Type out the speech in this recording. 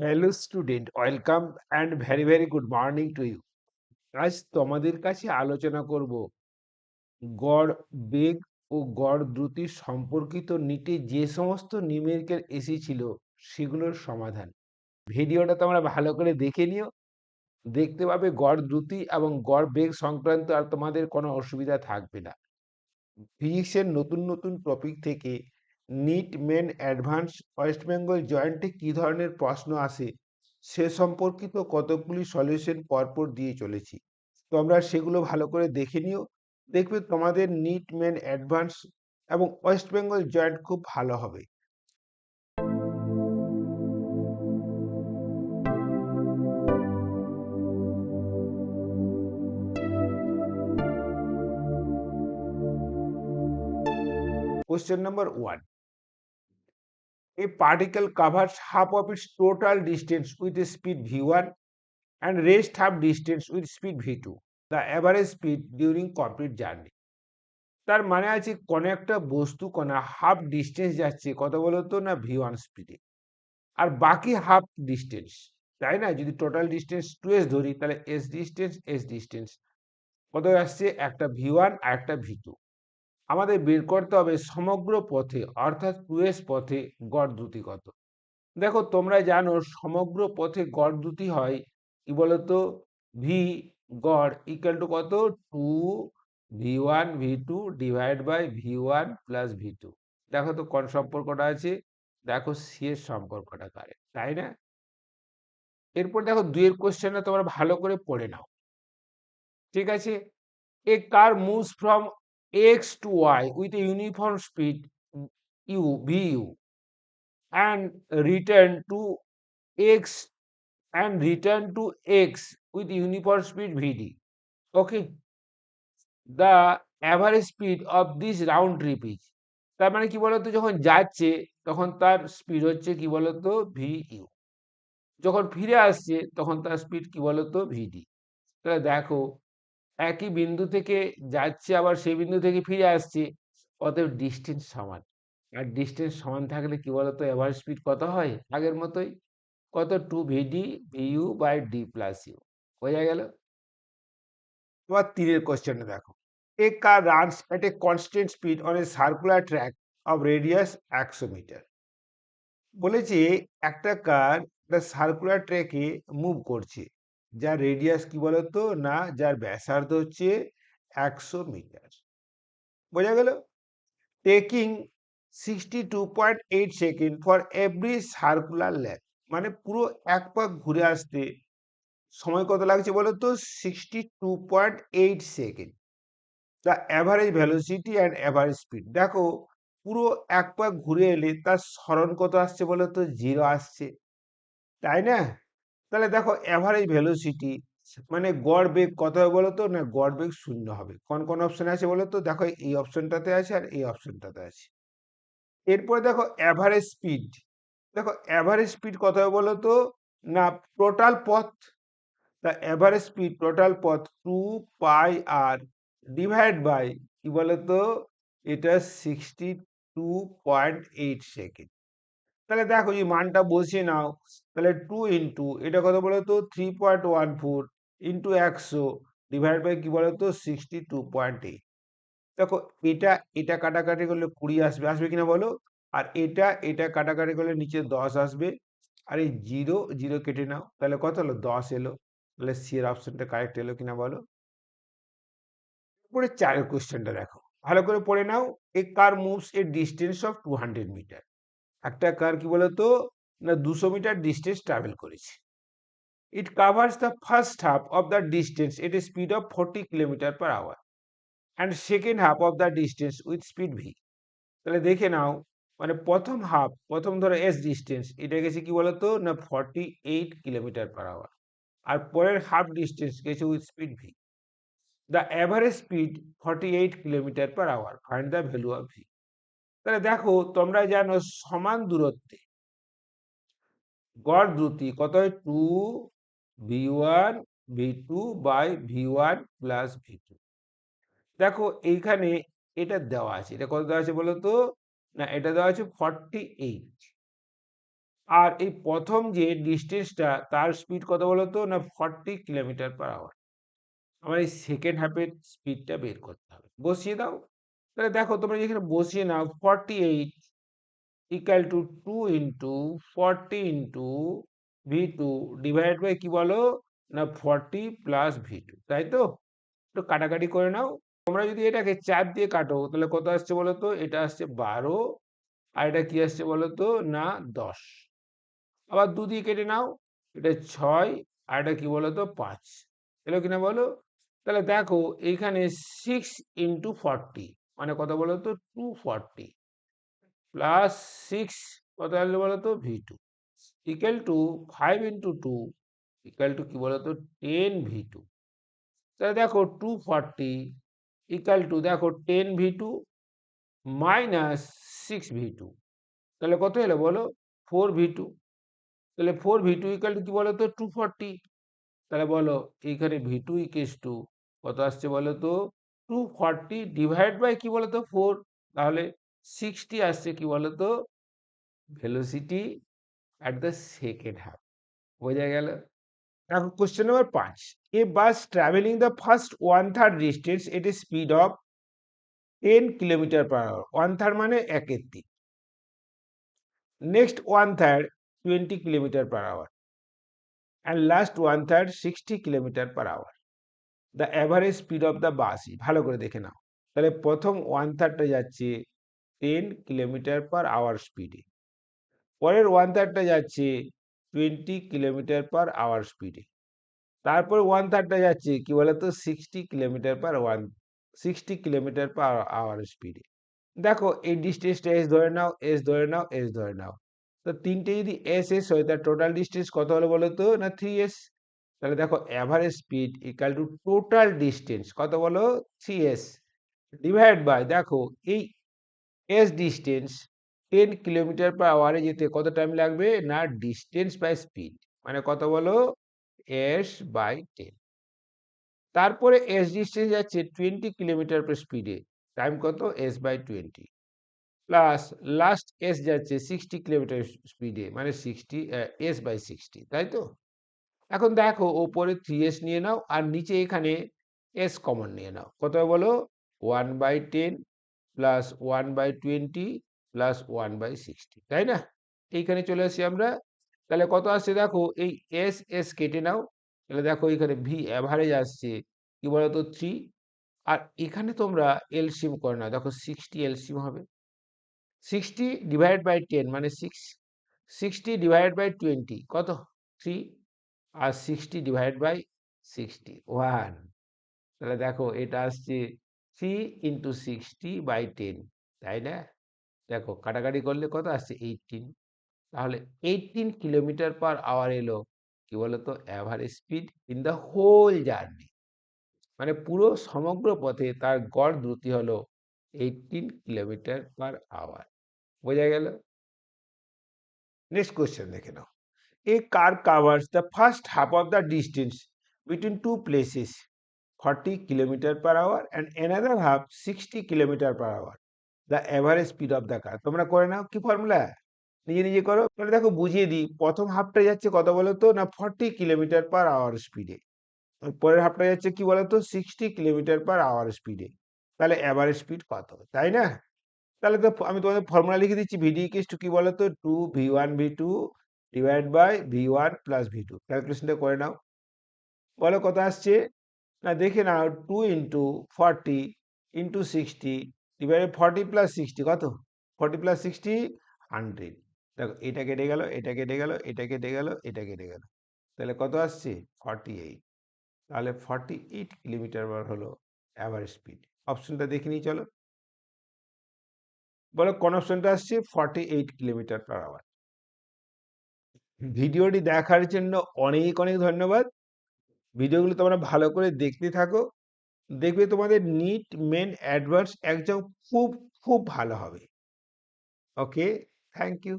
Hello student welcome and very very good morning to you আজ তোমাদের কাছে আলোচনা করব গড় বেগ ও গড় দ্রুতি সম্পর্কিত নিটে যে সমস্ত নিউমেরিক্যাল এসেছিল সেগুলোর সমাধান। ভিডিওটা তোমরা ভালো করে দেখে নিও। দেখতে পাবে গড় দ্রুতি এবং গড় বেগ সংক্রান্ত আর তোমাদের কোনো অসুবিধা থাকবে না। ফিজিক্সের নতুন নতুন টপিক থেকে NEET, Main, advance, West Bengal জয়েন্টে কী ধরনের প্রশ্ন আসে? সে সম্পর্কিত কতকগুলি সলিউশন পরপর দিয়ে চলেছি। তোমরা সেগুলো ভালো করে দেখে নিও। দেখবে তোমাদের নিট, মেন, অ্যাডভান্স এবং ওয়েস্ট বেঙ্গল জয়েন্ট খুব ভালো হবে। Question number one. A particle covers half of its total distance with a speed v1 and rest half distance with speed v2. The average speed during complete journey. তার মানে আছে কোনো একটা বস্তু কণা হাফ ডিস্টেন্স যাচ্ছে কত বলতো না ভি ওয়ান স্পিডে আর বাকি হাফ ডিস্টেন্স তাই না যদি টোটাল ডিস্টেন্স টু এস ধরি তাহলে এস ডিস্টেন্স এস ডিস্টেন্স কত আসছে একটা ভি ওয়ান আর একটা ভি টু আমাদের বের করতে হবে সমগ্র পথে, অর্থাৎ এস পথে গড় দ্রুতি কত। দেখো তোমরা জানো সমগ্র পথে গড় দ্রুতি হয় কি বলতো? ভি গড় ইকুয়াল টু কত? Two V one V two divide by V one plus V two দেখো তো কোন সম্পর্কটা আছে? দেখো সি এর সম্পর্কটা কারে, তাই না? এরপর দেখো দুইয়ের কোশ্চেনটা তোমরা ভালো করে পড়ে নাও। ঠিক আছে? A car moves from x to y with a uniform speed u vu and return to x and return to x with uniform speed vd okay the average speed of this round trip is তার মানে কি বলতো যখন যাচ্ছে তখন তার speed হচ্ছে কি বলতো ভি ইউ যখন ফিরে আসছে তখন তার স্পিড কি বলতো ভিডি তাহলে দেখো একই বিন্দু থেকে যাচ্ছে, আবার সেই বিন্দু থেকে ফিরে আসছে। অতএব ডিস্টেন্স সমান। আর ডিস্টেন্স সমান থাকলে কি বলতো? এভার স্পিড কত হয়? আগের মতোই কত? Two VD view by D plus U বোঝা গেল? এবার তীরের কোশ্চেনটা দেখো। A car runs at a constant speed on a circular track of radius একশো মিটার বলেছে একটা কার একটা সার্কুলার ট্র্যাকে মুভ করছে। যার রেডিয়াস কি বলতো? না, যার ব্যাসার্ধ হচ্ছে একশো মিটার। বোঝা গেল? Taking sixty two point eight second for every circular lap মানে পুরো এক পাক ঘুরে আসতে সময় কত লাগছে বলো তো sixty two point eight second the average velocity and average speed দেখো, পুরো এক পাক ঘুরে এলে তার স্মরণ কত আসছে বলো তো জিরো আসছে। তাই না? তাহলে দেখো অ্যাভারেজ ভেলোসিটি মানে গড় বেগ কত হবে বলো তো না, গড় বেগ শূন্য হবে। কোন কোন অপশন আছে বলো তো দেখো এই অপশনটাতে আছে আর এই অপশনটাতে আছে। এরপরে দেখো অ্যাভারেজ স্পিড দেখো অ্যাভারেজ স্পিড কত হবে বলো তো না টোটাল পথ। তা অ্যাভারেজ স্পিড টোটাল পথ two pi R divide by কি বলতো? এটা sixty two point eight second তাহলে দেখো এই মানটা বসিয়ে নাও। তাহলে টু ইন্টু এটা কত বলো তো three point one four into একশো ডিভাইড বাই কি বলো তো সিক্সটি টু পয়েন্ট এইট দেখো, এটা এটা কাটাকাটি করলে কুড়ি আসবে। আসবে কিনা বলো? আর এটা এটা কাটাকাটি করলে নিচে দশ আসবে। আর এই জিরো জিরো কেটে নাও। তাহলে কত হলো? দশ এলো। তাহলে সি এর অপশনটা কারেক্ট এলো কিনা বলো? পরে চারের কোয়েশ্চেনটা দেখো। ভালো করে পড়ে নাও। A car moves a distance of two hundred metre একটা কার কি বলতো? না দুশো মিটার ডিস্টেন্স ট্রাভেল করেছে। It covers the first half of the distance at a speed of forty kilometre per hour and second half of the distance with speed V তাহলে দেখে নাও মানে প্রথম হাফ প্রথম ধরো এস ডিস্টেন্স এটা গেছে কি বলতো? না forty eight kilometre per hour আর পরের হাফ ডিস্টেন্স গেছে with speed V the average speed forty eight kilometre per hour find the value of V তাহলে দেখো তোমরা জানো সমান দূরত্বে গড় দ্রুতি কত হয়? Two V one V two by V one plus V two দেখো এইখানে এটা দেওয়া আছে, এটা কত দেওয়া আছে বলো তো? না, এটা দেওয়া আছে ফর্টি এইট আর এই প্রথম যে ডিস্টেন্সটা তার স্পিড কত বলতো না ফর্টি কিলোমিটার পার আওয়ার আমার এই সেকেন্ড হাফের স্পিডটা বের করতে হবে। বসিয়ে দাও। তাহলে দেখো তোমরা যেখানে বসিয়ে নাও forty eight equal to two into forty into V two divide by কি বলো? না ফর্টি প্লাস ভি টু তাই তো? একটু কাটাকাটি করে নাও। তোমরা যদি এটাকে চার দিয়ে কাটো, তাহলে কত আসছে বলো তো? এটা আসছে বারো, আর এটা কি আসছে বলো তো? না, দশ। আবার দু দিয়ে কেটে নাও, এটা ছয়, আর এটা কি বলো তো? পাঁচ। এলো কিনা বলো? তাহলে দেখো, এইখানে সিক্স ইন্টু ফর্টি মানে কত বলো তো টু ফর্টি প্লাস সিক্স কত আসলে বলো তো V two equal to five into two equal to কি বলো তো টেন ভি টু তাহলে দেখো টু ফর্টি ইকাল টু দেখো ten V two minus six V two তাহলে কত এলো বলো? ফোর ভি টু তাহলে four V two equal to কি বলো তো টু ফর্টি তাহলে বলো, এইখানে ভি টু ইকেস টু কত আসছে বলো তো টু ফর্টি ডিভাইড বাই কি বলো তো ফোর। তাহলে সিক্সটি আসছে কি বলো তো velocity at the second half. বোঝা গেল? এখন কোশ্চেন নাম্বার পাঁচ। A bus travelling the first one third distance at a speed of ten kilometre per hour one third মানে একের তিন next one third twenty kilometre per hour and last one third sixty kilometre per hour the average speed of the bus ভালো করে দেখে নাও। তাহলে প্রথম one থার্ডটা যাচ্ছে ten kilometre per hour স্পিডে পরের ওয়ান থার্ডটা যাচ্ছে টোয়েন্টি কিলোমিটার পার আওয়ার স্পিডে তারপর ওয়ান থার্ডটা যাচ্ছে কি বলতো? Sixty kilometre per one sixty kilometre per hour স্পিডে দেখো, এই ডিস্টেন্সটা এস ধরে নাও এস ধরে নাও এস ধরে নাও। তো তিনটে যদি এস এস হয় তার টোটাল ডিস্টেন্স কত হলো বলো তো না থ্রি এস তাহলে দেখো average speed equal to total distance কত বলো? থ্রি এস ডিভাইড বাই দেখো এই S distance ten kilometre per আওয়ারে যেতে কত টাইম লাগবে? না ডিস্টেন্স বাই স্পিড মানে কত বলো? এস বাই টেন তারপরে এস ডিস্টেন্স যাচ্ছে টোয়েন্টি কিলোমিটার পার স্পিডে টাইম কত? S by twenty plus last S যাচ্ছে সিক্সটি কিলোমিটার স্পিডে মানে সিক্সটি এস বাই সিক্সটি তাই তো? এখন দেখো ওপরে থ্রি এস নিয়ে নাও আর নিচে এখানে এস কমন নিয়ে নাও। কত বলো? One by ten plus one by twenty plus one by sixty তাই না? এইখানে চলে আসি আমরা। তাহলে কত আসছে দেখো? এই এস এস কেটে নাও। তাহলে দেখো এখানে ভি অ্যাভারেজ আসছে, কি বলতো? থ্রি আর এখানে তোমরা এলসিম করে নাও দেখো সিক্সটি এলসিম হবে। সিক্সটি ডিভাইড বাই টেন মানে six sixty divide by twenty কত? Three R sixty divide by sixty one তাহলে দেখো এটা আসছে three into sixty by ten তাই না? দেখো কাটাকাটি করলে কত আসছে এইটিন তাহলে এইটিন কিলোমিটার পার আওয়ার এলো, কি বলতো? Average speed in the whole journey মানে পুরো সমগ্র পথে তার গড় দ্রুতি হলো এইটিন কিলোমিটার পার আওয়ার বোঝা গেল? নেক্সট কোয়েশ্চেন দেখে নাও। A car covers the first half of the distance between two places forty kilometre per hour and another half sixty kilometre per hour the average speed of the car তোমরা করে নাও, কি formula নিজে নিজে করো। তাহলে দেখো, বুঝিয়ে দিই, প্রথম হাফটা যাচ্ছে কত বলতো? না ফর্টি কিলোমিটার পার আওয়ার স্পিডে পরের হাফটা যাচ্ছে কি বলতো? সিক্সটি কিলোমিটার পার আওয়ার স্পিডে তাহলে অ্যাভারেজ স্পিড কত? তাই না? তাহলে তো আমি তোমাদের ফর্মুলা লিখে দিচ্ছি। ভিডি ইকিস টু কি বলতো? Two V one V two divide by V one plus V two ক্যালকুলেশনটা করে নাও। বলো কত আসছে? না, দেখে নাও two into forty into sixty divide forty plus sixty কত? ফর্টি প্লাস সিক্সটি হান্ড্রেড দেখো, এটা কেটে গেল, এটা কেটে গেল, এটা কেটে গেল, এটা কেটে গেল। তাহলে কত আসছে? ফর্টি এইট তাহলে ফর্টি এইট কিলোমিটার বার হলো অ্যাভারেজ স্পিড অপশনটা দেখে নিই চলো। বলো কোন অপশনটা আসছে? Forty eight kilometre per hour ভিডিওটি দেখার জন্য অনেক অনেক ধন্যবাদ। ভিডিওগুলো তোমরা ভালো করে দেখতে থাকো। দেখবে তোমাদের নিট মেন অ্যাডভান্স একদম খুব খুব ভালো হবে। Okay thank you